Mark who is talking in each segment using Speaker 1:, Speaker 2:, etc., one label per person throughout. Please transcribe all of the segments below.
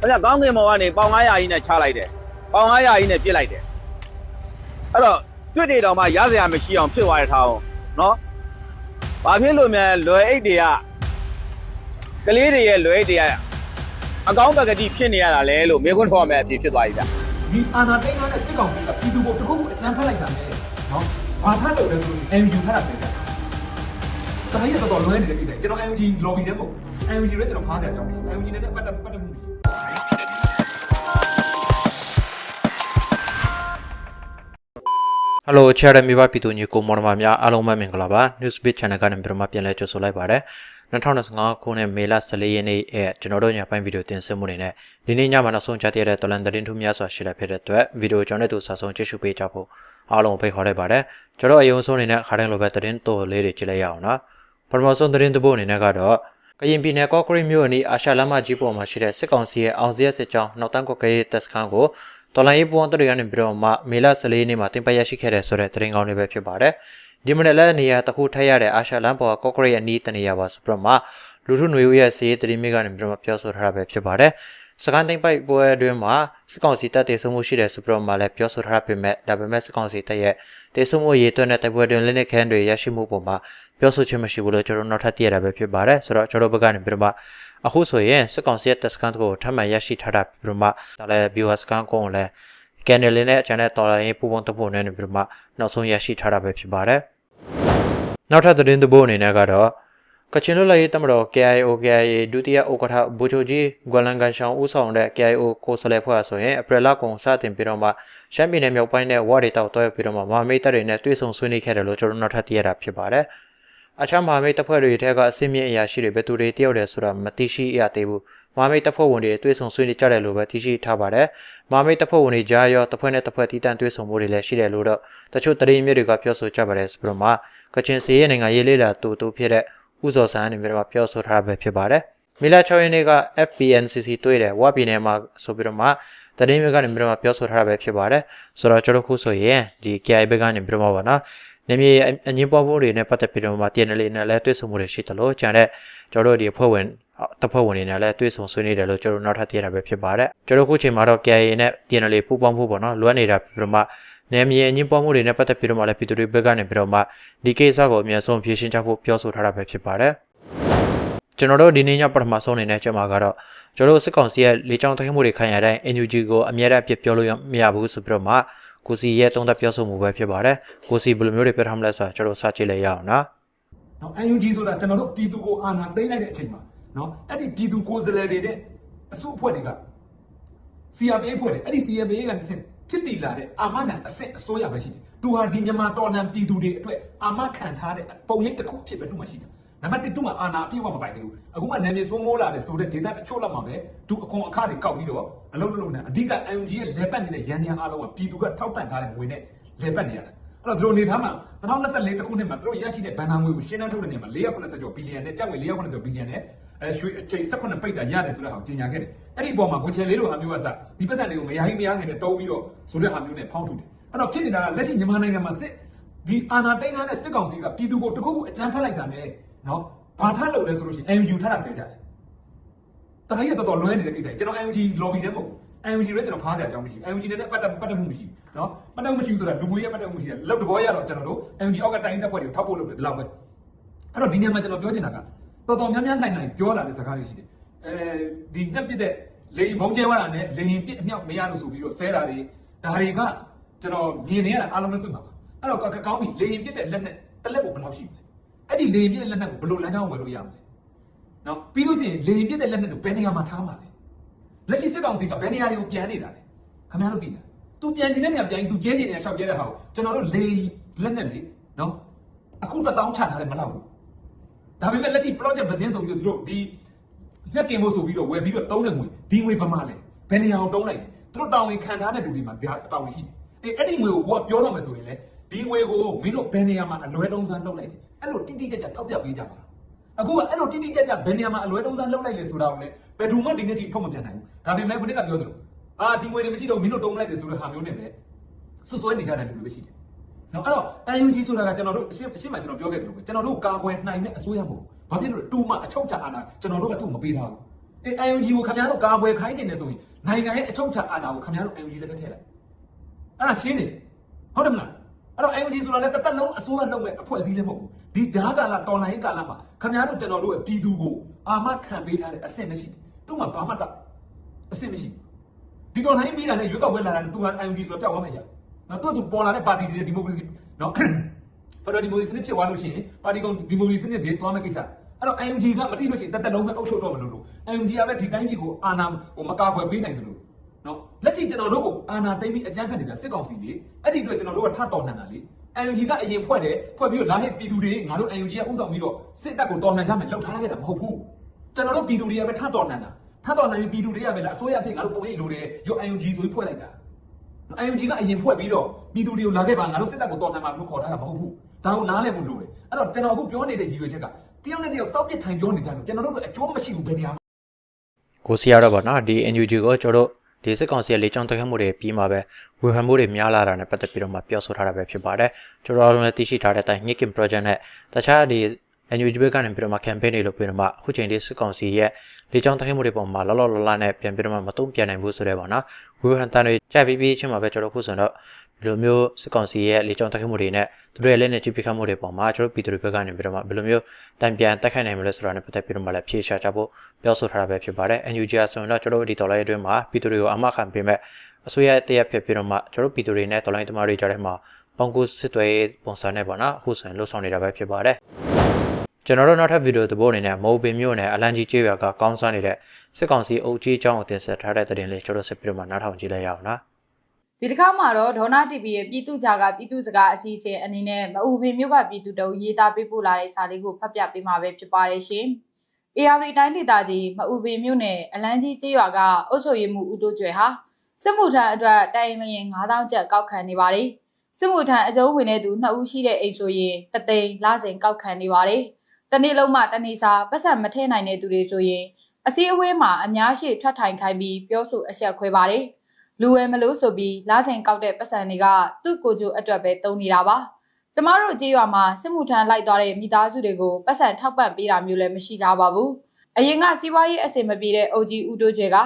Speaker 1: အဲ့ဒါကောင်းကင်ဘော်ကနေပေါင်900ကြီးနဲ့ချလိုက်တယ်ပေါင်900ကြီးနဲ့ပြစ်လိုက်တယ်အဲ့တော့တွေ့တွေတောင်မှရစရာမရှိအောင်ဖြစ်သွားတဲ့ထားအောင်နော်ဘာဖြစ်လို့များလွယ်အိတ်တွေကကလေးတွေရဲ့လွယ်အိတ်တွေကအကောင်းပကတိဖြစ်နေရတာလဲလို့မေခွန်းထော်မယ်အဖြစ်ဖြစ်သွားပြီဗျ
Speaker 2: ဒီအာနာတိန်နဲ့စစ်ကောင်စီကပြည်သူကိုတခုခုအကြမ်းဖက်လိုက်တာနဲ့နော်ဘာထားလို့လဲဆိုလို့ MU ထားတာပဲတခါကြီးတော့တော်လွဲနေတဲ့ကိစ္စကျွန်တော် MG lobby တဲ့ပုံ MG လည်းကျွန်တော်ဖားစရာအကြောင်းမရှိဘူး MG နဲ့ပတ်သက်ပတ်သက်မှု
Speaker 3: ဟယ်လိုချာရမီဘာပြည်သူညီကိုမော်နမများအားလုံးပဲမင်္ဂလာပါ Newsbeat Channel ကနေပြန်မပြန်လဲကြိုဆိုလိုက်ပါတယ်2025ခုနှစ်မေလ14ရက်နေ့အဲကျွန်တော်တို့ညပိုင်းဗီဒီယိုတင်ဆက်မှုတွေနဲ့ဒီနေ့ညမှာနောက်ဆုံးကြားသိရတဲ့တော်လန်သတင်းထူးများစွာရှိလာဖြစ်တဲ့အတွက်ဗီဒီယိုကြောင့်လည်းသူစာဆုံးကြည့်ရှုပေးကြဖို့အားလုံးဖိတ်ခေါ်လိုက်ပါတယ်ကျွန်တော်အယုံဆုံးအနေနဲ့ခါတိုင်းလိုပဲသတင်းတော်လေးတွေကြည့်လိုက်ရအောင်နော်ပထမဆုံးသတင်းတစ်ပုဒ်အနေနဲ့ကတော့ကရင်ပြည်နယ်ကော့ကရိတ်မြို့အနီးအာရှလမ်းမကြီးပေါ်မှာရှိတဲ့စစ်ကောင်စီရဲ့အောင်စရက်စစ်ကြောင်းနောက်တန်းကွက်ကရေးတပ်စခန်းကို တော်လိုင်းရေးပွန်တတွေကနေပြီးတော့မှမေလ14ရက်နေ့မှာတင်ပရရှိခဲ့တဲ့ဆိုတဲ့သတင်းကောင်းတွေပဲဖြစ်ပါတယ်။ဒီမနေ့လည်းနေရာတစ်ခုထပ်ရတဲ့အာရှလမ်းပေါ်ကော့ကရိတ်ရဲ့အနီးတနေရာပါဆိုပြီးတော့မှလူထုຫນွေဦးရဲ့စီးရေးသတင်းမြစ်ကနေပြီးတော့မှပြောဆိုထားတာပဲဖြစ်ပါတယ်။စကန်တင်ပိုက်ပွဲအတွင်းမှာစစ်ကောင်စီတပ်တေဆုံးမှုရှိတဲ့ဆိုပြီးတော့မှလည်းပြောဆိုထားပေမဲ့ဒါပေမဲ့စစ်ကောင်စီတပ်ရဲ့တေဆုံးမှုရေးသွင်းတဲ့တိုက်ပွဲတွင်လက်နက်ခဲတွေရရှိမှုပုံမှာပြောဆိုခြင်းမရှိဘူးလို့ကျွန်တော်နောက်ထပ်သိရတာပဲဖြစ်ပါတယ်။ဆိုတော့ကျွန်တော်ဘက်ကနေပြီးတော့မှ အခုဆိုရင်စစ်ကောင်စီရဲ့တပ်စကန်ကိုထပ်မံရရှိထားတာပြီးတော့မှဒါလည်း viewer စကန်ကိုလည်းကန်နယ်လင်းနဲ့အချန်တဲ့တော်လိုင်းပူပုံတပုတ်နဲ့ပြီးတော့မှနောက်ဆုံးရရှိထားတာပဲဖြစ်ပါတယ်။နောက်ထပ်သတင်းတစ်ပုတ်အနေနဲ့ကတော့ကချင်လွတ်လပ်ရေးတမတော် KIO KIA ဒုတိယဥက္ကဋ္ဌဘူချိုကြီးဂွမ်လန်ကန်ရှောင်းဦးဆောင်တဲ့ KIO ကိုယ်စားလှယ်ဖွဲ့ဆိုရင်အပရလကုန်စတင်ပြီးတော့မှရှမ်းပြည်နယ်မြောက်ပိုင်းနဲ့ဝါရီတောက်တွဲပြီးတော့မှမဟာမိတ်တပ်တွေနဲ့တွေ့ဆုံဆွေးနွေးခဲ့တယ်လို့ကျွန်တော်နောက်ထပ်သိရတာဖြစ်ပါတယ်။ အခြားမဟာမိတ်တပ်ဖွဲ့တွေထဲကအစင်းမြင့်အရာရှိတွေဘယ်သူတွေတယောက်တယ်ဆိုတာမသိရှိရသေးဘူး။မဟာမိတ်တပ်ဖွဲ့ဝင်တွေတွေ့ဆုံဆွေးနွေးကြတယ်လို့ပဲသိရှိထားပါတယ်။မဟာမိတ်တပ်ဖွဲ့ဝင်တွေကြားရောတပ်ဖွဲ့နဲ့တပ်ဖွဲ့တီးတန့်တွေ့ဆုံမှုတွေလည်းရှိတယ်လို့တော့တချို့တရင်မြစ်တွေကပြောဆိုကြပါတယ်ဆိုပြီးတော့မှကချင်စီရဲ့နိုင်ငံရေးလေးလာတူတူဖြစ်တဲ့ဥဇော်ဆန်းအနေနဲ့ပြောဆိုထားတာပဲဖြစ်ပါတယ်။မီလာ6ရက်နေ့က FPNCC တွေ့တယ်ဝါပြည်နယ်မှာဆိုပြီးတော့မှတရင်မြစ်ကနေပြီးတော့ပြောဆိုထားတာပဲဖြစ်ပါတယ်။ဆိုတော့ကျွန်တော်ခုဆိုရင်ဒီ KI ဘက်ကနေပြီးတော့ပါနော်။ နေမြေအငင်းပွားမှုတွေနဲ့ပတ်သက်ပြီးတော့မှ TNL နဲ့လည်းတွေ့ဆုံမှုတွေရှိတယ်လို့ကြံတဲ့ကျွန်တော်တို့ဒီအဖွဲ့ဝင်တပ်ဖွဲ့ဝင်တွေနဲ့လည်းတွေ့ဆုံဆွေးနွေးတယ်လို့ကျွန်တော်နောက်ထပ်သိရတာပဲဖြစ်ပါတယ်ကျွန်တော်ခုချိန်မှာတော့ KIA နဲ့ TNL ပူးပေါင်းဖို့ပေါ့နော်လွမ်းနေတာပြီးတော့မှနေမြေအငင်းပွားမှုတွေနဲ့ပတ်သက်ပြီးတော့မှလည်းပြည်သူတွေဘက်ကနေပြီးတော့မှဒီကိစ္စကိုအများဆုံးဖြေရှင်းချဖို့ပြောဆိုထားတာပဲဖြစ်ပါတယ်ကျွန်တော်တို့ဒီနေ့ညပထမဆုံးအနေနဲ့ကျွန်မကတော့ကျွန်တော်တို့စစ်ကောင်စီရဲ့လေကြောင်းတိုက်ခိုက်မှုတွေခံရတဲ့ NUG ကိုအများအားဖြင့်ပြောလို့မရဘူးဆိုပြီးတော့မှ ကိုစီရဲ့တုံးသက်ပြောဆိုမှုပဲဖြစ်ပါတယ်ကိုစီဘယ်လိုမျိုးတွေပြောထားမလဲဆိုတာကျွန်တော်စကြည့်လိုက်ရအောင်နော်
Speaker 2: နော် UNG ဆိုတာကျွန်တော်တို့ပြည်သူကိုအာဏာသိမ်းလိုက်တဲ့အချိန်မှာနော်အဲ့ဒီပြည်သူကိုယ်စားလှယ်တွေတဲ့အစုအဖွဲ့တွေက CRPA ဖွဲ့တယ်အဲ့ဒီ CRPA ကတစ်ဆင့်ဖြစ်တည်လာတဲ့အာမခံအဆင့်အစိုးရပဲရှိတယ်။သူဟာဒီမြန်မာတော်လှန်ပြည်သူတွေအတွက်အာမခံထားတဲ့ပုံရိပ်တစ်ခုဖြစ်ပဲသူ့မှာရှိတယ်။ နံပါတ်1သူ့မှာအာဏာအပြည့်အဝမပိုင်သေးဘူး။အခုမှနာမည်ဆိုးမိုးလာတယ်ဆိုတဲ့ဒေတာတချို့လောက်မှာပဲသူအခွန်အခတွေကောက်ပြီးတော့အလုံးလုံးနဲ့အဓိက MG ရဲ့လေပတ်နေတဲ့ရန်ရန်အားလုံးကပြည်သူကထောက်ပံ့ထားတဲ့ငွေနဲ့လေပတ်နေရတယ်။အဲ့တော့သူတို့နေထားမှာ2024တခုနှစ်မှာသူတို့ရရှိတဲ့ဘဏ္ဍာငွေကိုရှင်းနှန်းထုတ်တဲ့နေရာမှာ490ကျော်ဘီလီယံနဲ့ကျပ်ငွေ490ဘီလီယံနဲ့အဲရွှေအချိန်18ပိတ်တာရတယ်ဆိုတဲ့ဟာကိုကြီးညာခဲ့တယ်။အဲ့ဒီပေါ်မှာကိုချယ်လေးလိုဟာမျိုးကစဒီပတ်စံတွေကိုမယားကြီးမယားငယ်နဲ့တုံးပြီးတော့ဆိုတဲ့ဟာမျိုးနဲ့ဖောင်းထုတ်တယ်။အဲ့တော့ဖြစ်နေတာကလက်ရှိမြန်မာနိုင်ငံမှာစစ်ဒီအာဏာသိမ်းထားတဲ့စစ်ကောင်စီကပြည်သူကိုတခုခုအကြမ်းဖက်လိုက်တာနဲ့ နော်ဘာထလုပ်လဲဆိုလို့ရှိရင် NUG ထတာဆဲကြတယ်တခါကြီးကတော်တော်လွဲနေတဲ့ကိစ္စကြီးကျွန်တော် NUG lobby တဲ့ပုံ NUG ရဲ့ကျွန်တော်ဖားစရာအကြောင်းမရှိဘူး NUG နဲ့ပတ်သက်ပတ်သက်မှုမရှိဘူးနော်ပတ်သက်မှုမရှိဘူးဆိုတာလူမျိုးရဲ့ပတ်သက်မှုမရှိတယ်လောက်တဘောရတော့ကျွန်တော်တို့ NUG အောက်ကတိုင်းတက်ဖွဲ့တွေထောက်ဖို့လုပ်တယ်ဒီလောက်ပဲအဲ့တော့ဒီနေရာမှာကျွန်တော်ပြောချင်တာကတော်တော်များများလှိုင်လှိုင်ပြောလာတဲ့စကားတွေရှိတယ်အဲဒီညက်ပစ်တဲ့လေဘုံကျဲဝါတာနဲ့လေရင်ပစ်အမြောက်မရလို့ဆိုပြီးတော့ဆဲတာတွေဒါတွေကကျွန်တော်မြင်နေရတာအားလုံးပဲပြမှာပါအဲ့တော့ကောင်းပြီလေရင်ပစ်တဲ့လက်နဲ့တလက်ကိုဘယ်လောက်ရှိလဲ အဲ့ဒီလေရင်ပစ်တဲ့လက်နဲ့ကိုဘယ်လိုလမ်းကြောင်းဝယ်လို့ရမလဲနော်ပြီးလို့ရှိရင်လေရင်ပစ်တဲ့လက်နဲ့ကိုဘယ်နေရာမှာထားမှာလဲလက်ရှိစစ်ကောင်စီကဘယ်နေရာတွေကိုပြန်နေတာလဲခင်ဗျားတို့သိလားသူပြန်ကျင်တဲ့နေရာပြန်သူကျဲကျင်နေရာရှောက်ကျဲတဲ့ဟာကိုကျွန်တော်တို့လေလက်နဲ့လေနော်အခုတတောင်းချထားတယ်မလောက်ဘူးဒါပေမဲ့လက်ရှိ project ပစင်းဆိုပြီးတော့သူတို့ဒီညက်ကင်ဖို့ဆိုပြီးတော့ဝယ်ပြီးတော့တုံးတဲ့ငွေဒီငွေဘာမှလဲဘယ်နေရာကိုတုံးလိုက်လဲသူတို့တောင်းဝင်ခံထားတဲ့လူတွေမှာဒါတောင်းဝင်ရှိတယ်အေးအဲ့ဒီငွေကိုကိုကပြောတော့မယ်ဆိုရင်လေ ဒီငွေကိုမင်းတို့ဘယ်နေရာမှာအလွဲတုံးစားလုပ်လိုက်တယ်အဲ့လိုတိတိကျကျထောက်ပြပေးကြပါအခုကအဲ့လိုတိတိကျကျဘယ်နေရာမှာအလွဲတုံးစားလုပ်လိုက်လဲဆိုတာကိုလည်းဘယ်သူမှဒီနေ့ထိထုတ်မပြန်နိုင်ဘူးဒါပေမဲ့ခုနကပြောသလိုအာဒီငွေတွေမရှိတော့မင်းတို့တုံးလိုက်တယ်ဆိုတဲ့ဟာမျိုးနဲ့ပဲဆွဆွဲနေကြတဲ့လူတွေပဲရှိတယ်နော်အဲ့တော့ UNG ဆိုတာကကျွန်တော်တို့အရှင်းအရှင်းမှကျွန်တော်ပြောခဲ့သလိုပဲကျွန်တော်တို့ကာကွယ်နိုင်တဲ့အစိုးရမဟုတ်ဘူးဘာဖြစ်လို့လဲတူမအချုပ်ချအာဏာကျွန်တော်တို့ကသူ့မပေးထားဘူးအေး UNG ကိုခင်ဗျားတို့ကာကွယ်ခိုင်းနေတယ်ဆိုရင်နိုင်ငံရဲ့အချုပ်အခြာအာဏာကိုခင်ဗျားတို့ UNG လက်ထက်ထည့်လိုက်အဲ့ဒါရှင်းနေတယ်ဟုတ်တယ်မလား အဲ့တော့ UNG ဆိုတာလည်းတစ်သက်လုံးအစိုးရလုပ်မဲ့အဖွဲ့အစည်းလည်းမဟုတ်ဘူးဒီဂျားကာလတော်လိုင်းကာလမှာခင်ဗျားတို့ကျွန်တော်တို့ရဲ့ပြည်သူကိုအာမခံပေးထားတဲ့အဆင့်မရှိဘူးသူ့မှာဘာမှတော့အဆင့်မရှိဘူးဒီတော်လိုင်းပြီးတာနဲ့ရွေးကောက်ပွဲလာတာနဲ့သူက UNG ဆိုတော့ပျောက်သွားမှရနော်သူကသူပေါ်လာတဲ့ပါတီတွေဒီမိုကရေစီနော်ဖက်ဒရယ်ဒီမိုကရေစီနဲ့ဖြစ်သွားလို့ရှိရင်ပါတီကောင်ဒီမိုကရေစီနဲ့ဒီသွားမယ့်ကိစ္စအဲ့တော့ UNG ကမတိလို့ရှိရင်တက်တက်လုံးပဲအုပ်ချုပ်တော့မလို့လို့ UNG ကပဲဒီတိုင်းပြည်ကိုအာဏာဟိုမကာကွယ်ပေးနိုင်တယ်လို့ နော်လက်ရှိကျွန်တော်တို့ကိုအာဏာသိမ်းပြီးအကြမ်းဖက်နေတာစစ်ကောင်စီလေအဲ့ဒီအတွက်ကျွန်တော်တို့ကထတော်လှန်တာလေ UNG ကအရင်ဖွဲ့တယ်ဖွဲ့ပြီးတော့လာဟစ်ပြည်သူတွေငါတို့ UNG ကဥဆောင်ပြီးတော့စစ်တပ်ကိုတော်လှန်ကြမယ်လှုပ်ထားခဲ့တာမဟုတ်ဘူးကျွန်တော်တို့ပြည်သူတွေကပဲထတော်လှန်တာထတော်လှန်ပြီးပြည်သူတွေကပဲလားအစိုးရအဖြစ်ငါတို့ပုံရိပ်လိုတယ်ရော UNG ဆိုပြီးဖွဲ့လိုက်တာ IMG ကအရင်ဖွဲ့ပြီးတော့ပြည်သူတွေကိုလာခဲ့ပါငါတို့စစ်တပ်ကိုတော်လှန်မှာလို့ခေါ်ထားတာမဟုတ်ဘူးဒါကိုနားလည်ဖို့လိုတယ်အဲ့တော့ကျွန်တော်အခုပြောနေတဲ့ရည်ရွယ်ချက်ကတယောက်နဲ့တယောက်စောက်ပြစ်ထိုင်ပြောနေကြတယ်ကျွန်တော်တို့ကအကျိုးမရှိဘူးဘယ်နေရာမှာ
Speaker 3: ကိုစီရတော့ဗောနော်ဒီ NUG ကိုကျွန်တော်တို့ ဒီစစ်ကောင်စီရဲ့လေကြောင်းတိုက်ခတ်မှုတွေပြီးမှပဲဝေဖန်မှုတွေများလာတာနဲ့ပတ်သက်ပြီးတော့မှပြောဆိုထားတာပဲဖြစ်ပါတယ်ကျွန်တော်တို့လည်းသိရှိထားတဲ့အတိုင်း Nikin Project နဲ့တခြားဒီ NUG ဘက်ကနေပြီးတော့မှ campaign တွေလုပ်ပြီးတော့မှအခုချိန်ဒီစစ်ကောင်စီရဲ့လေကြောင်းတိုက်ခတ်မှုတွေပေါ်မှာလောလောလလနဲ့ပြန်ပြီးတော့မှမတုံ့ပြန်နိုင်ဘူးဆိုတဲ့ဗောနော်ဝေဖန်တန်တွေကြပြီးပြီးချင်းမှာပဲကျွန်တော်ခုဆိုတော့ ဒီလိုမျိုးစစ်ကောင်စီရဲ့လေကြောင်းတိုက်ခတ်မှုတွေနဲ့သူတို့ရဲ့လက်နဲ့ကြည့်ပြခတ်မှုတွေပေါ်မှာကျွန်တော်ပြည်သူတွေဘက်ကနေပြီးတော့မှဘယ်လိုမျိုးတံပြန်တက်ခိုက်နိုင်မလဲဆိုတာနဲ့ပတ်သက်ပြီးတော့မှလည်းဖြေရှာချဖို့ပြောဆိုထားတာပဲဖြစ်ပါတယ် NUG အဆိုရင်တော့ကျွန်တော်တို့ဒီဒေါ်လာရဲ့အတွင်းမှာပြည်သူတွေကိုအမခံပေးမဲ့အစိုးရတရက်ဖြစ်ပြီးတော့မှကျွန်တော်တို့ပြည်သူတွေနဲ့ဒေါ်လာသမားတွေကြားထဲမှာပေါင်ကူစစ်တွေပုံစံနဲ့ပေါ့နော်အခုဆိုရင်လှုပ်ဆောင်နေတာပဲဖြစ်ပါတယ်ကျွန်တော်တို့နောက်ထပ်ဗီဒီယိုသဘောအနေနဲ့မိုးပင်မြို့နယ်အလန်ကြီးကျေးရွာကကောင်းစားနေတဲ့စစ်ကောင်စီအုပ်ကြီးအကြောင်းကိုတင်ဆက်ထားတဲ့သတင်းလေးကျွန်တော်ဆက်ပြီးတော့မှနားထောင်ကြည့်လိုက်ရအောင်နော်
Speaker 4: ဒီတစ်ခါမှာတော့ဒေါနာ TV ရဲ့ပြည်သူ့ဂျာကပြည်သူ့စကားအစီအစဉ်အနေနဲ့မအူပင်မြို့ကပြည်သူတို့ရေးသားပေးပို့လာတဲ့စာလေးကိုဖတ်ပြပေးမှာပဲဖြစ်ပါတယ်ရှင်။ AR တိုင်းဒေသကြီးမအူပင်မြို့နယ်အလန်းကြီးကျေးရွာကအုပ်ချုပ်ရေးမှုဦးတိုးကျွဲဟာစစ်မှုထမ်းအတွက်တိုင်လျင်9000ကျပ်ကောက်ခံနေပါတယ်။စစ်မှုထမ်းအကျုံးဝင်တဲ့သူ2ဦးရှိတဲ့အိမ်ဆိုရင်တသိန်းလစဉ်ကောက်ခံနေပါတယ်။တနေ့လုံးမှတနေ့စာပတ်စံမထည့်နိုင်တဲ့သူတွေဆိုရင်အစည်းအဝေးမှာအများရှိထွက်ထိုင်ခိုင်းပြီးပြောဆိုအဆက်ခွဲပါတယ်။ လူဝဲမလို့ဆိုပြီးလာစဉ်ကောက်တဲ့ပတ်စံတွေကသူ့ကိုယ်ကျိုးအတွက်ပဲတုံးနေတာပါကျမတို့ကြေးရွာမှာစစ်မှုထမ်းလိုက်သွားတဲ့မိသားစုတွေကိုပတ်စံထောက်ပံ့ပေးတာမျိုးလည်းမရှိကြပါဘူးအရင်ကစီးပွားရေးအဆင်မပြေတဲ့အုပ်ကြီးဦးတိုးကျွဲက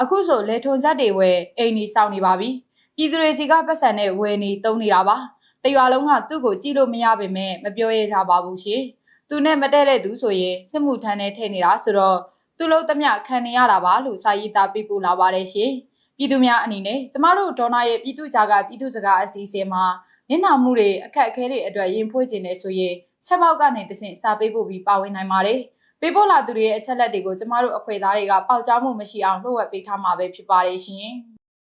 Speaker 4: အခုဆိုလေထုံဇက်တွေဝယ်အိမ်ကြီးစောင့်နေပါပြီပြည်သူတွေစီကပတ်စံနဲ့ဝယ်နေတုံးနေတာပါတရွာလုံးကသူ့ကိုကြည့်လို့မရပါနဲ့မပြောရကြပါဘူးရှင်သူနဲ့မတည့်တဲ့သူဆိုရင်စစ်မှုထမ်းနဲ့ထည့်နေတာဆိုတော့သူ့လုံးသမျှခံနေရတာပါလို့စာရေးသားပေးပို့လာပါတယ်ရှင် ပြည်သူများအနေနဲ့ကျမတို့ဒေါနာရဲ့ပြည်သူကြားကပြည်သူစကားအစီအစဉ်မှာနင့်နာမှုတွေအခက်အခဲတွေအတွက်ရင်ဖွေးခြင်းနဲ့ဆိုရင်ချက်ပေါက်ကနေတဆင့်စာပေးဖို့ပြီးပါဝင်နိုင်ပါတယ်။ပေးပို့လာသူတွေရဲ့အချက်လက်တွေကိုကျမတို့အဖွဲ့သားတွေကပေါက်ကြားမှုမရှိအောင်လှုပ်ဝက်ပေးထားမှာပဲဖြစ်ပါတယ်ရှင်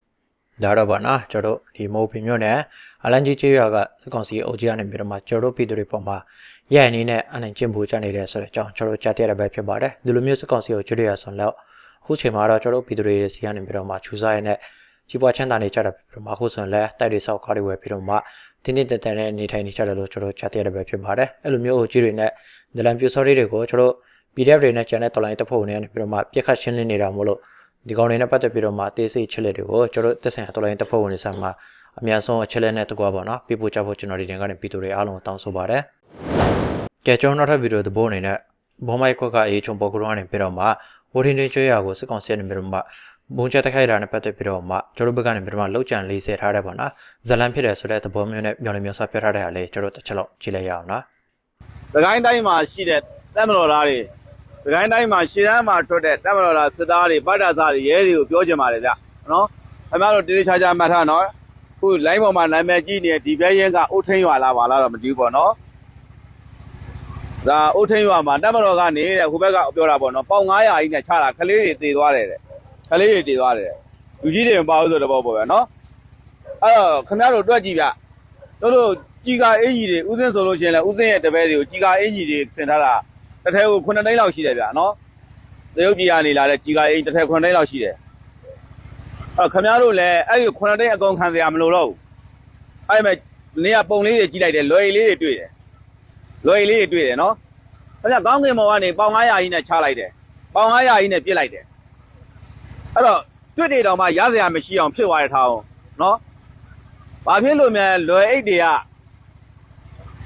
Speaker 4: ။
Speaker 3: ဒါတော့ဗောနော်ကျွန်တော်တို့ဒီမိုးပင်မြို့နယ်အလန်ကြီးကျေးရွာကစစ်ကောင်စီအုပ်ကြီးကနေပြီးတော့မှကျွန်တော်တို့ပြည်သူတွေပေါ်မှာရဲအနေနဲ့အနိုင်ကျင့်ဖို့ကြနေတဲ့ဆိုတဲ့အကြောင်းကျွန်တော်တို့ကြားသိရတဲ့ပဲဖြစ်ပါတယ်ဒီလိုမျိုးစစ်ကောင်စီကိုကျွတ်ရဆိုတော့အ ခုချိန်မှာတော့ကျွန်တော်တို့ပြည်သူတွေစီကနေပြီးတော့မှချူစားရတဲ့ကြီးပွားချမ်းသာနေကြတာပြီးတော့မှအခုဆိုရင်လည်းတိုက်တွေဆောက်ကားတွေဝယ်ပြီးတော့မှတင်းတင်းတက်တက်နဲ့နေထိုင်နေကြတယ်လို့ကျွန်တော်တို့ကြားသိရတဲ့ပဲဖြစ်ပါတယ်အဲ့လိုမျိုးအုပ်ကြီးတွေနဲ့ဒလန်ပြူစော်တွေကိုကျွန်တော်တို့ PDF တွေနဲ့ကျန်တဲ့တော်လိုင်းတပ်ဖွဲ့ဝင်တွေကနေပြီးတော့မှပြက်ခတ်ရှင်းလင်းနေတာမို့လို့ဒီကောင်တွေနဲ့ပတ်သက်ပြီးတော့မှတေးစိတ်ချက်လက်တွေကိုကျွန်တော်တို့တက်ဆိုင်တော်လိုင်းတပ်ဖွဲ့ဝင်တွေဆက်မှာအများဆုံးအချက်လက်နဲ့တကွာပေါ့နော်ပြပို့ချဖို့ကျွန်တော်ဒီတင်ကနေပြည်သူတွေအားလုံးကိုတောင်းဆိုပါတယ်။ကဲကျွန်တော်နောက်ထပ်ဗီဒီယိုသဘောအနေနဲ့ဘောမိုက်ကွက်ကအေးချုံပေါ်ကရောကနေပြီးတော့မှ ဝင်းတင်ကျွေးရကိုစစ်ကောင်စီနေပြီးတော့မှဘုံချက်တက်ခိုက်တာနဲ့ပတ်သက်ပြီးတော့မှကျွန်တော်ဘက်ကနေပြီးတော့မှလောက်ကြံလေးဆယ်ထားတယ်ပေါ့နော်။ဇလန်ဖြစ်တယ်ဆိုတဲ့သဘောမျိုးနဲ့မျော်လင့်မျိုးစပြထားတဲ့ဟာလေးကျွန်တော်တစ်ချက်လောက်ကြည့်လိုက်ရအောင်နော်။
Speaker 1: သခိုင်းတိုင်းမှာရှိတဲ့တပ်မတော်သားတွေသခိုင်းတိုင်းမှာရှေ့တန်းမှာထွက်တဲ့တပ်မတော်သားစစ်သားတွေပတ်တာစားတွေရဲတွေကိုပြောချင်ပါတယ်ဗျနော်ခင်ဗျားတို့တေးသေးချာချာမှတ်ထားနော်ခု line ပေါ်မှာနာမည်ကြီးနေတဲ့ဒီဘဲရင်ကအုတ်ထင်းရွာလာပါလားတော့မသိဘူးပေါ့နော် ဒါအုတ်ထင်းရွာမှာတပ်မတော်ကနေတဲ့ဟိုဘက်ကပြောတာပေါ့နော်ပေါင်900ကြီးနဲ့ချတာကလေးတွေတည်သွားတယ်တဲ့ကလေးတွေတည်သွားတယ်လူကြီးတွေမပါဘူးဆိုတော့ပေါ့ပေါ့ဗျနော်အဲ့တော့ခင်ဗျားတို့တွက်ကြည့်ဗျတို့တို့ကြီးကာအင်ကြီးတွေဥစဉ်ဆိုလို့ရှိရင်လည်းဥစဉ်ရဲ့တပည့်တွေကိုကြီးကာအင်ကြီးတွေဆင်ထားတာတစ်ထည်ကို9သိန်းလောက်ရှိတယ်ဗျနော်တရုတ်ပြည်ကနေလာတဲ့ကြီးကာအင်တစ်ထည်9သိန်းလောက်ရှိတယ်အဲ့ခင်ဗျားတို့လည်းအဲ့ဒီ9သိန်းအကုန်ခံစရာမလိုတော့ဘူးအဲ့မဲ့နေကပုံလေးတွေကြီးလိုက်တယ်လွယ်လေးတွေတွေ့တယ် လွယ်လေးတွေတွေ့တယ်နော်ခင်ဗျာကောင်းကင်ဘော်ကနေပေါင်900ကြီးနဲ့ချလိုက်တယ်ပေါင်900ကြီးနဲ့ပြစ်လိုက်တယ်အဲ့တော့တွေ့တယ်တော့မှရစရာမရှိအောင်ဖြစ်သွားတဲ့ထားအောင်နော်ဘာဖြစ်လို့များလွယ်အိတ်တွေက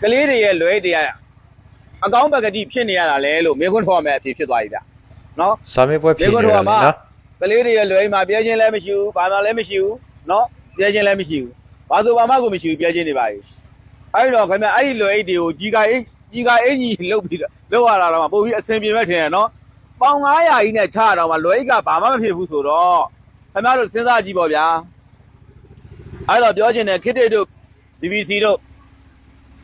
Speaker 1: ကလေးတွေရဲ့လွယ်အိတ်တွေကအကောင်းပကတိဖြစ်နေရတာလဲလို့မေခွန်းထော်မယ်အဖြစ်ဖြစ်သွားပြီဗျနော်
Speaker 3: စာမေးပွဲဖြေ
Speaker 1: ဒီ
Speaker 3: နေ
Speaker 1: ကု
Speaker 3: တ
Speaker 1: တ်
Speaker 3: ယ်
Speaker 1: တော်မှာ
Speaker 3: နော်
Speaker 1: ကလေးတွေရဲ့လွယ်အိမ်မှာပြဲချင်းလည်းမရှိဘူးဘာမှလည်းမရှိဘူးနော်ပြဲချင်းလည်းမရှိဘူးဘာဆိုဘာမှကိုမရှိဘူးပြဲချင်းနေပါ යි အဲ့တော့ခင်ဗျအဲ့ဒီလွယ်အိတ်တွေကိုကြီးကအိတ်ကြီးကအိတ်ကြီးလုတ်ပြီးတော့လောက်ရတာတော့ပို့ပြီးအဆင်ပြေမဲ့ထင်ရနော်ပေါင်900ကြီးနဲ့ချတော့မှလွယ်အိတ်ကဘာမှမဖြစ်ဘူးဆိုတော့ခင်ဗျားတို့စဉ်းစားကြည့်ပေါ့ဗျာအဲ့တော့ပြောချင်တယ်ခစ်တစ်တို့ BBC တို့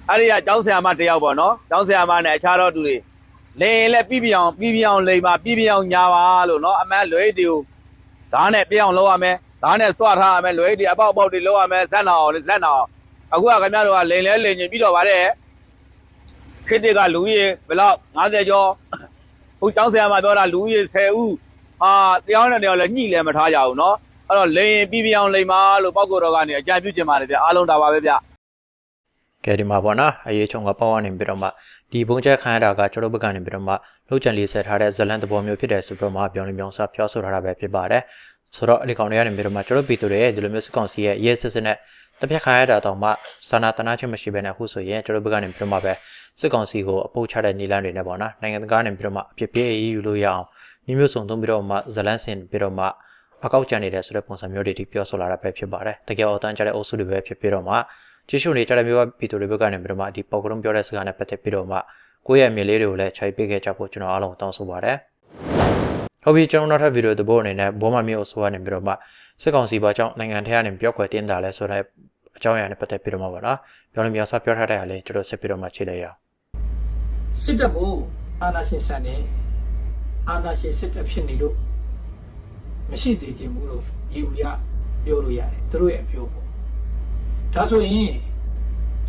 Speaker 1: အဲ့ဒီကကျောင်းဆရာမတယောက်ပေါ့နော်ကျောင်းဆရာမနဲ့အခြားတော့သူတွေလေရင်လည်းပြီးပြောင်ပြီးပြောင်လိမ်ပါပြီးပြောင်ညာပါလို့နော်အမှန်လွယ်အိတ်တွေကိုဓာတ်နဲ့ပြအောင်လုပ်ရမယ်ဓာတ်နဲ့စွတ်ထားရမယ်လွယ်အိတ်တွေအပေါက်အပေါက်တွေလုပ်ရမယ်ဇက်နာအောင်ဇက်နာအောင် အခုကခင်ဗျားတို့ကလိန်လဲလိန်ညင်ပြီးတော့ဗါတဲ့ခစ်တွေကလူကြီးဘယ်လောက်90ကျော်ဟိုကျောင်းဆရာမပြောတာလူကြီး10ဦးဟာတရားနဲ့တရားလည်းညှိလည်းမထားကြဘူးเนาะအဲ့တော့လိန်ပြီးပြောင်းလိန်ပါလို့ပောက်ကိုတော့ကနေအကြံပြုချင်ပါတယ်ဗျအားလုံးဒါပါပဲဗျ
Speaker 3: ကဲဒီမှာပေါ့နော်အရေးချုံကပေါ့ကနေပြီးတော့မှဒီဘုံချက်ခံရတာကကျွန်တော်ဘက်ကနေပြီးတော့မှလှုပ်ချန်လေးဆက်ထားတဲ့ဇလန်သဘောမျိုးဖြစ်တယ်ဆိုပြီးတော့မှပြောင်းလို့ပြောင်းစားပြောဆိုထားတာပဲဖြစ်ပါတယ်ဆိုတော့အဲ့ဒီကောင်တွေကနေပြီးတော့မှကျွန်တော်ပြည်သူတွေရဲ့ဒီလိုမျိုးစကောင်စီရဲ့ရဲစစ်စစ်နဲ့ တပြက်ခံရတာတော့မှစာနာတနာချင်းမရှိဘဲနဲ့အခုဆိုရင်ကျွန်တော်ဘက်ကနေပြီးတော့မှပဲစစ်ကောင်စီကိုအပုတ်ချတဲ့နီလန်းတွေနဲ့ပေါ့နော်နိုင်ငံတကာနေပြီးတော့မှအဖြစ်ပြည့်အေးယူလို့ရအောင်ညီမျိုးစုံသုံးပြီးတော့မှဇလန်စင်ပြီးတော့မှအကောက်ကြံနေတဲ့ဆိုတဲ့ပုံစံမျိုးတွေဒီပြောဆိုလာတာပဲဖြစ်ပါတယ်တကယ်တော့တန်းကြတဲ့အုပ်စုတွေပဲဖြစ်ပြီးတော့မှကြည့်ရှုနေကြတဲ့မျိုးပီတိုတွေဘက်ကနေပြီးတော့မှဒီပေါကရုံပြောတဲ့စကားနဲ့ပတ်သက်ပြီးတော့မှကိုယ့်ရဲ့အမြင်လေးတွေကိုလည်းခြိုက်ပေးခဲ့ကြဖို့ကျွန်တော်အားလုံးတောင်းဆိုပါတယ်။ ဟုတ်ပြီကျွန်တော်နောက်ထပ်ဗီဒီယိုတစ်ပုဒ်အနေနဲ့ဘောမမျိုးအစိုးရနေပြီးတော့မှစစ်ကောင်စီဘာကြောင့်နိုင်ငံထဲကနေပြောက်ွယ်တင်းတာလဲဆိုတဲ့အကြောင်းအရာနဲ့ပတ်သက်ပြီးတော့မှပေါ့နော်။ပြောလို့မျိုးစပြောထားတဲ့ဟာလေးကျွန်တော်ဆက်ပြီးတော့မှချိန်လိုက်ရအောင်
Speaker 5: စစ်တပ်ကိုအာဏာရှင်ဆန်တယ်အာဏာရှင်စစ်တပ်ဖြစ်နေလို့မရှိစေချင်ဘူးလို့ယေဝရပြောလို့ရတယ်သူတို့ရဲ့အပြောပေါ့ဒါဆိုရင်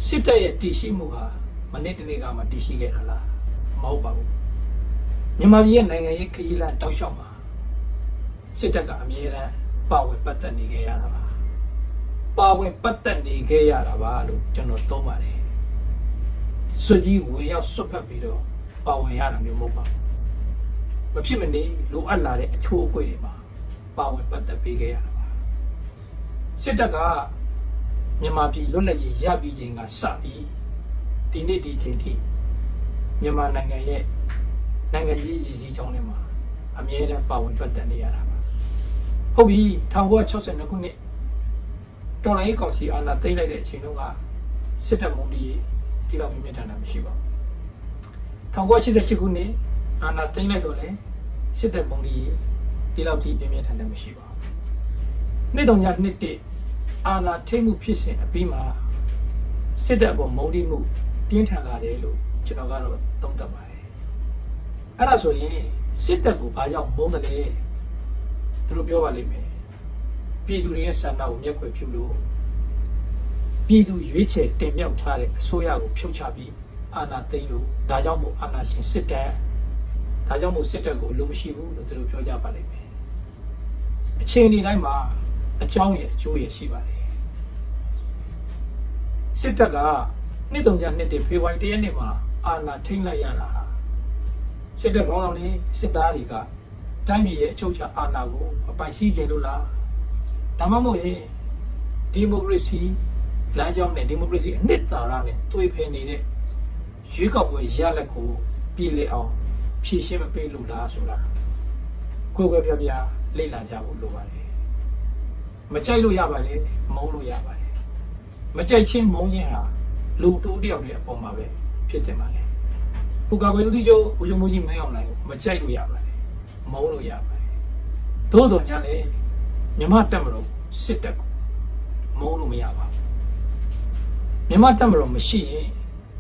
Speaker 5: စစ်တပ်ရဲ့တည်ရှိမှုဟာမနေ့တနေ့ကမှတည်ရှိခဲ့တာလားမဟုတ်ပါဘူး မြန်မာပြည်ရဲ့နိုင်ငံရေးခရီးလမ်းတောက်လျှောက်မှာစစ်တပ်ကအမြဲတမ်းပါဝင်ပတ်သက်နေခဲ့ရတာပါပါဝင်ပတ်သက်နေခဲ့ရတာပါလို့ကျွန်တော်သုံးပါတယ်စွတ်ကြီးဝင်ရောက်ဆွတ်ဖက်ပြီးတော့ပါဝင်ရတာမျိုးမဟုတ်ပါဘူးမဖြစ်မနေလိုအပ်လာတဲ့အချိုးအကွေ့တွေမှာပါဝင်ပတ်သက်ပေးခဲ့ရတာပါစစ်တပ်ကမြန်မာပြည်လွတ်လပ်ရေးရပြီးချိန်ကစပြီးဒီနေ့ဒီချိန်ထိမြန်မာနိုင်ငံရဲ့ နိုင်ငံရေးရည်စည်းကြောင်းတွေမှာအမြဲတမ်းပါဝင်ပတ်သက်နေရတာပါဟုတ်ပြီ1962ခုနှစ်တော်လိုင်းကောင်စီအာဏာသိမ်းလိုက်တဲ့အချိန်တုန်းကစစ်တပ်မုံဒီဒီလောက်မြင့်မြတ်တာမရှိပါဘူး1988ခုနှစ်အာဏာသိမ်းလိုက်တော့လေစစ်တပ်မုံဒီဒီလောက်ထိမြင့်မြတ်တာမရှိပါဘူးနှစ်တော်ညနှစ်တည်းအာဏာထိမှုဖြစ်စဉ်အပြီးမှာစစ်တပ်ပေါ်မုံဒီမှုပြင်းထန်လာတယ်လို့ကျွန်တော်ကတော့သုံးသပ်ပါတယ် အဲ့ဒါဆိုရင်စစ်တပ်ကိုဘာကြောင့်မုံတယ်လဲသူတို့ပြောပါလိမ့်မယ်ပြည်သူတွေရဲ့ဆန္ဒကိုမျက်ခွေပြုလို့ပြည်သူရွေးချယ်တင်မြှောက်ထားတဲ့အစိုးရကိုဖြုတ်ချပြီးအာဏာသိမ်းလို့ဒါကြောင့်မို့အာဏာရှင်စစ်တပ်ဒါကြောင့်မို့စစ်တပ်ကိုအလိုမရှိဘူးလို့သူတို့ပြောကြပါလိမ့်မယ်အချိန်ဒီတိုင်းမှာအကြောင်းရဲ့အကျိုးရဲ့ရှိပါတယ်စစ်တပ်ကနှစ်တုံကြနှစ်တည်းဖေဖော်ဝါရီတရက်နေ့မှာအာဏာထိန်းလိုက်ရတာဟာ စစ်တပ်ကောင်းဆောင်တွေစစ်သားတွေကတိုင်းပြည်ရဲ့အချုပ်အခြာအာဏာကိုအပိုင်စီးကျင်လို့လားဒါမှမဟုတ်ရင်ဒီမိုကရေစီလမ်းကြောင်းနဲ့ဒီမိုကရေစီအနှစ်သာရနဲ့တွေ့ဖယ်နေတဲ့ရွေးကောက်ပွဲရလက်ကိုပြည်လည်အောင်ဖြည့်ရှင်းမပေးလို့လားဆိုတာကိုယ်ကွယ်ပြပြလေ့လာကြဖို့လိုပါတယ်မကြိုက်လို့ရပါလေမုန်းလို့ရပါတယ်မကြိုက်ချင်းမုန်းခြင်းဟာလူတူတယောက်ရဲ့အပေါ်မှာပဲဖြစ်တင်ပါလေ ပုဂ္ဂိုလ်ကိုယ်သူချုပ်ဘုရားမကြီးမင်းအောင်လိုက်မကြိုက်လို့ရပါတယ်မုန်းလို့ရပါတယ်သို့တော်ညာလေမြမတက်မလို့စစ်တက်ကိုမုန်းလို့မရပါဘူးမြန်မာတက်မတော်မရှိရင်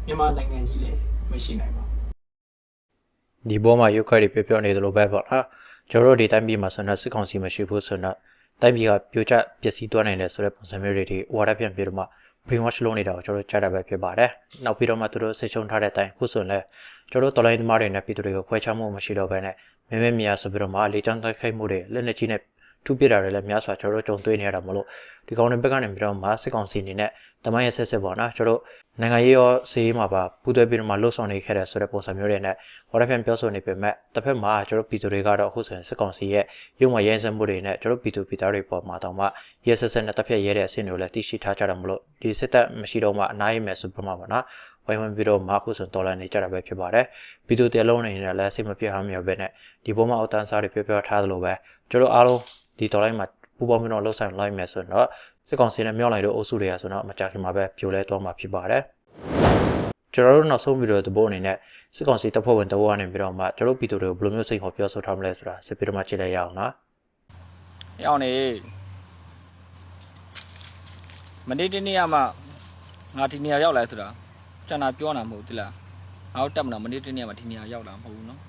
Speaker 5: မြန်မာနိုင်ငံကြီးလည်းမရှိနိုင်ပါဘူး
Speaker 3: ဒီဘောမှာရုပ်ခတ်တွေပြောပြောနေသလိုပဲပေါ့နော်ကျွန်တော်တို့ဒီတိုင်းပြည်မှာဆိုတော့စစ်ကောင်စီမရှိဘူးဆိုတော့တိုင်းပြည်ကပြိုကျပျက်စီးသွားနိုင်တယ်ဆိုတဲ့ပုံစံမျိုးတွေဒီဝါဒပြန်ပြီးတော့မှ brain wash လုပ်နေတာကိုကျွန်တော်ကြားတာပဲဖြစ်ပါတယ်နောက်ပြီးတော့မှသူတို့ဆိတ်ချုံထားတဲ့အတိုင်းခုဆိုရင်လည်းကျွန်တော်တို့တော်လိုင်းသမားတွေနဲ့ပြည်သူတွေကိုခွဲခြားမှုမရှိတော့ဘဲနဲ့မင်းမမြာဆိုပြီးတော့မှလေချမ်းတိုက်ခိုက်မှုတွေလက်နက်ကြီးနဲ့ ထူပစ်တာတွေလည်းများစွာကျွန်တော်တို့ကြုံတွေ့နေရတာမလို့ဒီကောင်တွေဘက်ကနေပြီးတော့မှစစ်ကောင်စီအနေနဲ့တမိုင်းရဆက်ဆက်ပေါ့နော်ကျွန်တော်တို့နိုင်ငံရေးရောစီးရေးမှာပါပူးတွဲပြီးတော့မှလှုပ်ဆောင်နေခဲ့တဲ့ဆိုတဲ့ပုံစံမျိုးတွေနဲ့ဝါဒပြန်ပြောဆိုနေပေမဲ့တစ်ဖက်မှာကျွန်တော်ပြည်သူတွေကတော့အခုဆိုရင်စစ်ကောင်စီရဲ့ရုံမရဲစမှုတွေနဲ့ကျွန်တော်ပြည်သူပြည်သားတွေပေါ်မှာတောင်မှရဲဆက်ဆက်နဲ့တစ်ဖက်ရဲတဲ့အဆင့်တွေကိုလည်းသိရှိထားကြတယ်မလို့ဒီစစ်တပ်မရှိတော့မှအနားရမယ်ဆိုပြမှာပါနော်ဝိုင်းဝန်းပြီးတော့မာခုဆိုတော်လာနေကြတာပဲဖြစ်ပါတယ်ပြည်သူတရားလုံးအနေနဲ့လည်းစိတ်မပြတ်ဟမ်းမြော်ပဲနဲ့ဒီပေါ်မှာအောက်တန်းစားတွေပြောပြောထားသလိုပဲကျွန်တော်အားလုံး ဒီတော်လိုက်မှာပူပေါင်းပြီးတော့လှုပ်ဆောင်လိုက်မယ်ဆိုတော့စစ်ကောင်စီနဲ့မြောက်လိုက်တော့အုပ်စုတွေကဆိုတော့မကြခင်မှာပဲပြိုလဲတော့မှာဖြစ်ပါတယ်ကျွန်တော်တို့နောက်ဆုံးဗီဒီယိုသဘောအနေနဲ့စစ်ကောင်စီတပ်ဖွဲ့ဝင်တဝက်ကနေပြီးတော့မှကျွန်တော်ပြည်သူတွေကိုဘယ်လိုမျိုးစိတ်ခေါ်ပြောဆိုထားမလဲဆိုတာစစ်ပြီးတော့မှကြည့်လိုက်ရအောင်နော်
Speaker 6: ရောက်နေမနေ့တနေ့ကမှငါဒီနေရာရောက်လာဆိုတာကျန်တာပြောတာမဟုတ်ဘူးတိလားငါတို့တက်မလားမနေ့တနေ့ကမှဒီနေရာရောက်လာမဟုတ်ဘူးနော်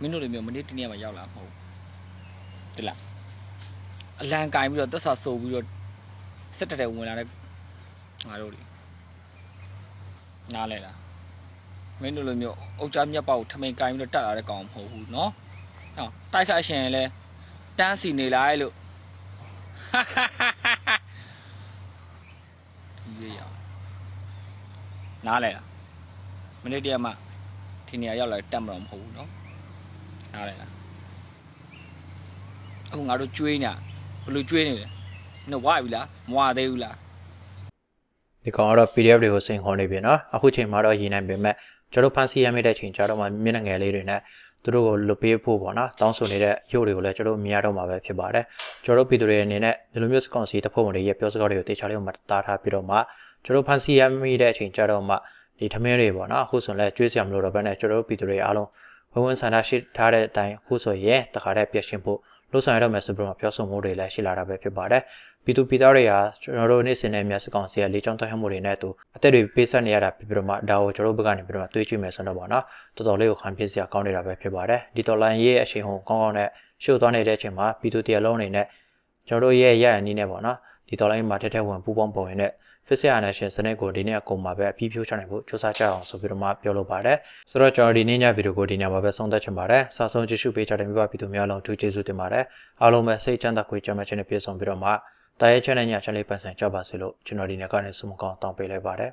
Speaker 6: မင်းတို့တွေမျိုးမနေ့တနေ့ကမှရောက်လာမဟုတ်ဘူးတိလား အလံကင်ပြီးတော့သက်စာဆိုပြီးတော့စစ်တက်တဲ့ဝင်လာတဲ့ငါတို့တွေနားလဲလားမင်းတို့လိုမျိုးအုတ်ကြားမြက်ပေါက်ကိုထမိန်ကင်ပြီးတော့တက်လာတဲ့ကောင်မဟုတ်ဘူးနော်ဟောတိုက်ခိုက်ရှင်ရင်လည်း တန်းစီနေလိုက်လို့ဒီရရနားလဲလားမနေ့တည်းကမှဒီနေရာရောက်လာတက်မတော့မဟုတ်ဘူးเนาะနားလဲလားအခုငါတို့ကျွေးညာ ဘလို့ကျွေးနေလဲမင်းဝပြီလားမဝသေးဘူးလား
Speaker 3: ဒီကောင်ကတော့ PDF တွေကိုစိန်ခေါ်နေပြီနော်အခုချိန်မှာတော့ရေးနိုင်ပေမဲ့ကျွန်တော်ဖန်စီရမိတဲ့ချိန်ကျတော့မှမျက်နှာငယ်လေးတွေနဲ့သူတို့ကိုလွတ်ပေးဖို့ပေါ့နော်တောင်းဆိုနေတဲ့ရုပ်တွေကိုလည်းကျွန်တော်မြင်ရတော့မှာပဲဖြစ်ပါတယ်ကျွန်တော်ပြည်သူတွေအနေနဲ့ဒီလိုမျိုးစကွန်စီတပ်ဖွဲ့ဝင်တွေရဲ့ပြောစကားတွေကိုတေချာလေးကိုမတားထားပြီးတော့မှကျွန်တော်ဖန်စီရမိတဲ့အချိန်ကျတော့မှဒီထမင်းတွေပေါ့နော်အခုဆိုလည်းကျွေးစရာမလိုတော့ဘဲနဲ့ကျွန်တော်ပြည်သူတွေအားလုံးဝင်းဝန်းဆန္ဒရှိထားတဲ့အတိုင်းအခုဆိုရင်တခါတည်းပြည့်ရှင်ဖို့ လို့ဆောင်ရတော့မယ်ဆိုပြီးတော့ပြောဆိုမှုတွေလည်းရှိလာတာပဲဖြစ်ပါတယ်ပြည်သူပြည်သားတွေဟာကျွန်တော်တို့နေ့စဉ်နဲ့မြတ်စကောင်စီရဲ့လေကြောင်းတိုက်ခတ်မှုတွေနဲ့အတူအသက်တွေပေးဆက်နေရတာဖြစ်ပြီးတော့မှဒါကိုကျွန်တော်တို့ဘက်ကနေပြီးတော့တွေးကြည့်မယ်ဆိုတော့ပေါ့နော်တော်တော်လေးကိုခံပြစရာကောင်းနေတာပဲဖြစ်ပါတယ်ဒီတော်လိုင်းရဲ့အချိန်ဟုန်ကောင်းကောင်းနဲ့ရှို့သွားနေတဲ့အချိန်မှာပြည်သူတရားလုံးအနေနဲ့ကျွန်တော်တို့ရဲ့ရရအနေနဲ့ပေါ့နော်ဒီတော်လိုင်းမှာထက်ထက်ဝင်ပူပေါင်းပုံရင်းနဲ့ Physical Nation စနစ်ကိုဒီနေ့အကုန်မှာပဲအပြီးဖြိုးချနိုင်ဖို့စူးစမ်းကြအောင်ဆိုပြီးတော့မှပြောလိုပါတယ်ဆိုတော့ကျွန်တော်ဒီနေ့ညဗီဒီယိုကိုဒီညမှာပဲဆုံးသက်ချင်ပါတယ်စာဆုံးကြည့်ရှုပေးကြတဲ့မိဘပြည်သူများလုံးထူးကျေးဇူးတင်ပါတယ်အားလုံးပဲစိတ်ချမ်းသာခွေကြမ်းမှချင်းနဲ့ပြည့်စုံပြီးတော့မှတာရဲ channel ည channel ပန်ဆန်ကြပါစေလို့ကျွန်တော်ဒီနေ့ကနေဆုမကောင်းတောင်းပေးလိုက်ပါတယ်